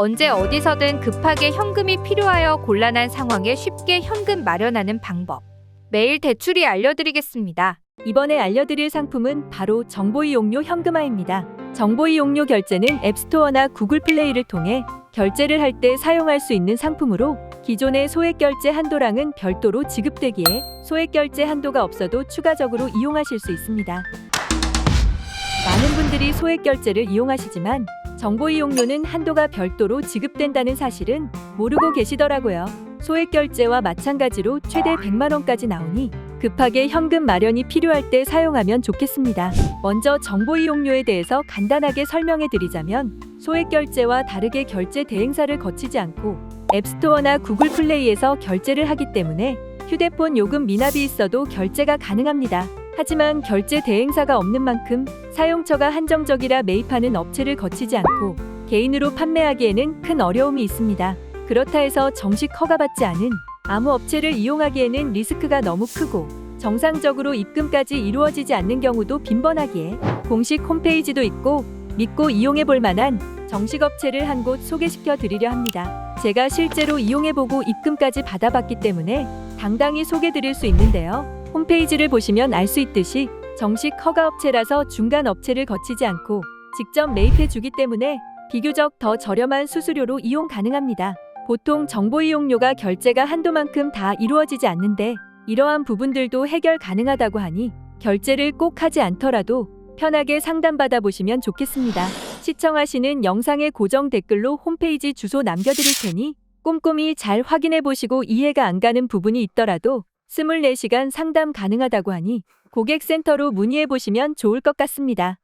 언제 어디서든 급하게 현금이 필요하여 곤란한 상황에 쉽게 현금 마련하는 방법. 매일 대출이 알려드리겠습니다. 이번에 알려드릴 상품은 바로 정보이용료 현금화입니다. 정보이용료 결제는 앱스토어나 구글 플레이를 통해 결제를 할 때 사용할 수 있는 상품으로 기존의 소액 결제 한도랑은 별도로 지급되기에 소액 결제 한도가 없어도 추가적으로 이용하실 수 있습니다. 많은 분들이 소액 결제를 이용하시지만 정보 이용료는 한도가 별도로 지급된다는 사실은 모르고 계시더라고요. 소액 결제와 마찬가지로 최대 100만 원까지 나오니 급하게 현금 마련이 필요할 때 사용하면 좋겠습니다. 먼저 정보 이용료에 대해서 간단하게 설명해 드리자면 소액 결제와 다르게 결제 대행사를 거치지 않고 앱스토어나 구글 플레이에서 결제를 하기 때문에 휴대폰 요금 미납이 있어도 결제가 가능합니다. 하지만 결제 대행사가 없는 만큼 사용처가 한정적이라 매입하는 업체를 거치지 않고 개인으로 판매하기에는 큰 어려움이 있습니다. 그렇다 해서 정식 허가받지 않은 아무 업체를 이용하기에는 리스크가 너무 크고 정상적으로 입금까지 이루어지지 않는 경우도 빈번하기에 공식 홈페이지도 있고 믿고 이용해 볼 만한 정식 업체를 한 곳 소개시켜 드리려 합니다. 제가 실제로 이용해 보고 입금까지 받아봤기 때문에 당당히 소개 드릴 수 있는데요. 홈페이지를 보시면 알 수 있듯이 정식 허가 업체라서 중간 업체를 거치지 않고 직접 매입해 주기 때문에 비교적 더 저렴한 수수료로 이용 가능합니다. 보통 정보 이용료가 결제가 한도만큼 다 이루어지지 않는데 이러한 부분들도 해결 가능하다고 하니 결제를 꼭 하지 않더라도 편하게 상담받아 보시면 좋겠습니다. 시청하시는 영상의 고정 댓글로 홈페이지 주소 남겨드릴 테니 꼼꼼히 잘 확인해 보시고 이해가 안 가는 부분이 있더라도 24시간 상담 가능하다고 하니 고객센터로 문의해 보시면 좋을 것 같습니다.